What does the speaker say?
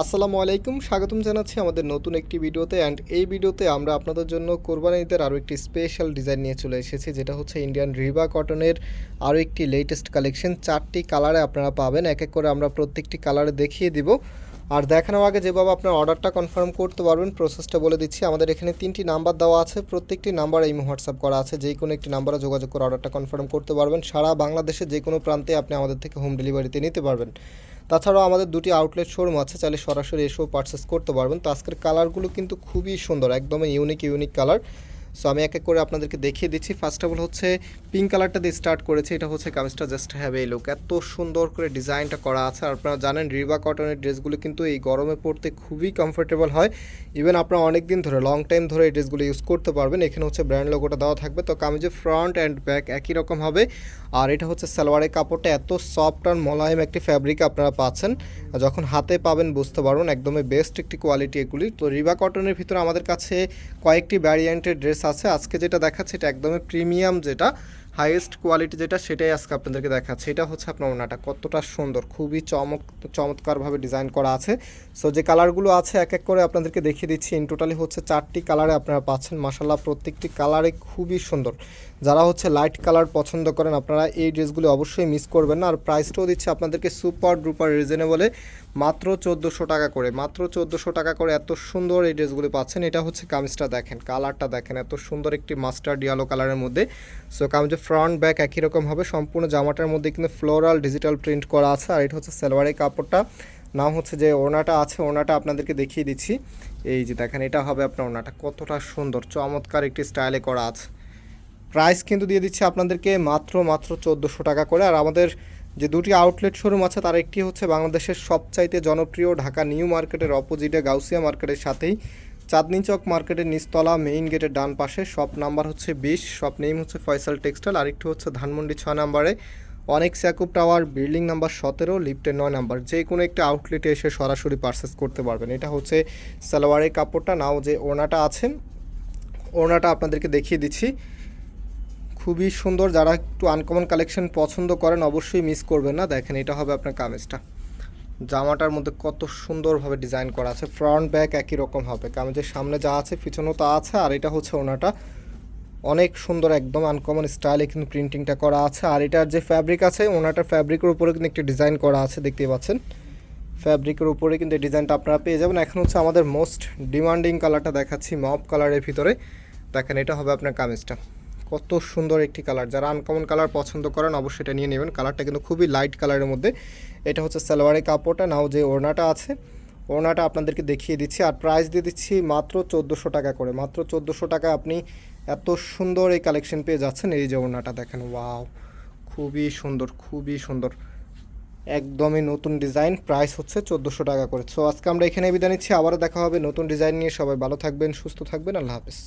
আসসালামু আলাইকুম, স্বাগতম জানাচ্ছি আমাদের নতুন একটি ভিডিওতে অ্যান্ড এই ভিডিওতে আমরা আপনাদের জন্য কোরবানি ঈদের আরও একটি স্পেশাল ডিজাইন নিয়ে চলে এসেছি, যেটা হচ্ছে ইন্ডিয়ান রিবা কটনের আরও একটি লেটেস্ট কালেকশন চারটি কালারে আপনারা পাবেন, এক এক করে আমরা প্রত্যেকটি কালারে দেখিয়ে দিব। আর দেখানোর আগে যেভাবে আপনার অর্ডারটা কনফার্ম করতে পারবেন প্রসেসটা বলে দিচ্ছি, আমাদের এখানে তিনটি নাম্বার দেওয়া আছে, প্রত্যেকটি নাম্বার এই হোয়াটসঅ্যাপ করা আছে, যে কোনো একটি নাম্বারে যোগাযোগ করে অর্ডারটা কনফার্ম করতে পারবেন। সারা বাংলাদেশে যে কোনো প্রান্তে আপনি আমাদের থেকে হোম ডেলিভারিতে নিতে পারবেন। তাছাড়াও আমাদের দুটি আউটলেট শোরুম আছে, চাইলে সরাসরি এসেও পারচেস করতে পারবেন। তো আজকের কালারগুলো কিন্তু খুবই সুন্দর, একদমই ইউনিক ইউনিক কালার সো আমি এক এক করে আপনাদেরকে দেখিয়ে দিচ্ছি। ফার্স্ট অফ অল হচ্ছে পিঙ্ক কালারটা দিয়ে স্টার্ট করেছি। এটা হচ্ছে কামিজটা জাস্ট হ্যাভ এই লুক এত সুন্দর করে ডিজাইনটা করা আছে। আর আপনারা জানেন রিবা কটনের ড্রেসগুলো কিন্তু এই গরমে পড়তে খুবই কমফোর্টেবল হয়। ইভেন আপনারা অনেক দিন ধরে লং টাইম ধরে এই ড্রেসগুলো ইউজ করতে পারবেন। এখানে হচ্ছে ব্র্যান্ড লোগোটা দেওয়া থাকবে। তো কামিজের ফ্রন্ট অ্যান্ড ব্যাক একই রকম হবে। আর এটা হচ্ছে সালোয়ারের কাপড়টা এত সফট আর মোলায়েম একটি ফ্যাব্রিক আপনারা পাচ্ছেন। যখন হাতে পাবেন বুঝতে পারবেন একদমই বেস্ট একটি কোয়ালিটি এগুলি। তো রিবা কটনের ভিতরে আমাদের কাছে কয়েকটি ভ্যারিয়েন্টের ড্রেস আছে। আজকে যেটা দেখাচ্ছে এটা একদমই প্রিমিয়াম যেটা। হাইয়েস্ট কোয়ালিটি যেটা, সেটাই আজকে আপনাদেরকে দেখাচ্ছে। এটা হচ্ছে আপনার ওনাটা কতটা সুন্দর, খুবই চমক, চমৎকারভাবে ডিজাইন করা আছে। সো যে কালারগুলো আছে, এক এক করে আপনাদেরকে দেখিয়ে দিচ্ছি। ইন টোটালি হচ্ছে চারটি কালারে আপনারা পাচ্ছেন। মাসাল্লাহ প্রত্যেকটি কালারে খুবই সুন্দর। যারা হচ্ছে লাইট কালার পছন্দ করেন, আপনারা এই ড্রেসগুলি অবশ্যই মিস করবেন না। আর প্রাইসটাও দিচ্ছে আপনাদেরকে সুপার ড্রুপার রিজনেবলে মাত্র চোদ্দোশো টাকা করে, মাত্র চোদ্দোশো টাকা করে এত সুন্দর এই ড্রেসগুলি পাচ্ছেন। এটা হচ্ছে কামিজটা দেখেন, কালারটা দেখেন, এত সুন্দর একটি মাস্টার ইয়েলো কালারের মধ্যে। সো কামিজের ফ্রন্ট ব্যাক একই রকম হবে। সম্পূর্ণ জামাটার মধ্যে কিন্তু ফ্লোরাল ডিজিটাল প্রিন্ট করা আছে। আর এটা হচ্ছে সালোয়ারের কাপড়টা। নাম হচ্ছে যে ওনাটা আছে। ওনাটা আপনাদেরকে দেখিয়ে দিচ্ছি। এই যে দেখেন, এটা হবে আপনার ওনাটা কতটা সুন্দর, চমৎকার একটি স্টাইলে করা আছে। প্রাইস কিন্তু দিয়ে দিচ্ছে আপনাদেরকে মাত্র মাত্র চোদ্দোশো টাকা করে। আর আমাদের যে দুটি আউটলেট শোরুম আছে, তার একটি হচ্ছে বাংলাদেশের সবচাইতে জনপ্রিয় ঢাকা নিউ মার্কেটের অপোজিটে গাউসিয়া মার্কেটের সাথেই। চাঁদনি চক মার্কেটের নিচতলা মেইন গেটের ডান পাশে, শপ নাম্বার হচ্ছে বিশ, শপ নেম হচ্ছে ফয়সাল টেক্সটাইল, আরেকটি হচ্ছে ধানমন্ডি ছয় নাম্বারে, অনেক স্যাকুব টাওয়ার, বিল্ডিং নাম্বার সতেরো, লিফটের নয় নাম্বার, যে কোনো একটা আউটলেটে এসে সরাসরি পারচেস করতে পারবেন। এটা হচ্ছে সালোয়ারের কাপড়টা, নাও যে ওনাটা আছে ওনাটা আপনাদেরকে দেখিয়ে দিচ্ছি। খুবই সুন্দর, যারা একটু আনকমন কালেকশন পছন্দ করেন, অবশ্যই মিস করবেন না। দেখেন, এটা হবে আপনার কামিজটা। জামাটার মধ্যে কত সুন্দরভাবে ডিজাইন করা আছে ফ্রন্ট ব্যাক একই রকম হবে। কামিজের সামনে যা আছে, পিছনেও তা আছে, আর এটা হচ্ছে ওনাটা। অনেক সুন্দর, একদম আনকমন স্টাইলে কিন্তু প্রিন্টিংটা করা আছে। আর এটার যে ফ্যাব্রিক আছে ওনাটার ফ্যাব্রিকের উপরে কিন্তু একটি ডিজাইন করা আছে, দেখতেই পাচ্ছেন। ফ্যাব্রিকের উপরে কিন্তু এই ডিজাইনটা আপনারা পেয়ে যাবেন। এখন হচ্ছে আমাদের মোস্ট ডিমান্ডিং কালারটা দেখাচ্ছি মপ কালারের ভিতরে। দেখেন, এটা হবে আপনার কামিজটা। কত সুন্দর একটি কালার। যারা আনকমন কালার পছন্দ করেন, অবশ্যই এটা নিয়ে নেবেন। কালারটা কিন্তু খুবই লাইট কালারের মধ্যে। এটা হচ্ছে সালোয়ারের কাপড়টা। নাও যে ওড়নাটা আছে, ওড়নাটা আপনাদেরকে দেখিয়ে দিচ্ছি। আর প্রাইস দিয়ে দিচ্ছি মাত্র চোদ্দোশো টাকা করে। মাত্র চোদ্দোশো টাকা আপনি এত সুন্দর এই কালেকশন পেয়ে যাচ্ছেন। এই যে ওড়নাটা দেখেন ওয়াও খুবই সুন্দর খুবই সুন্দর। একদমই নতুন ডিজাইন প্রাইস হচ্ছে চোদ্দোশো টাকা করে। সো আজকে আমরা এখানে বিদায় নিচ্ছি। আবারও দেখা হবে নতুন ডিজাইন নিয়ে। সবাই ভালো থাকবেন, সুস্থ থাকবেন। আল্লাহ হাফেজ।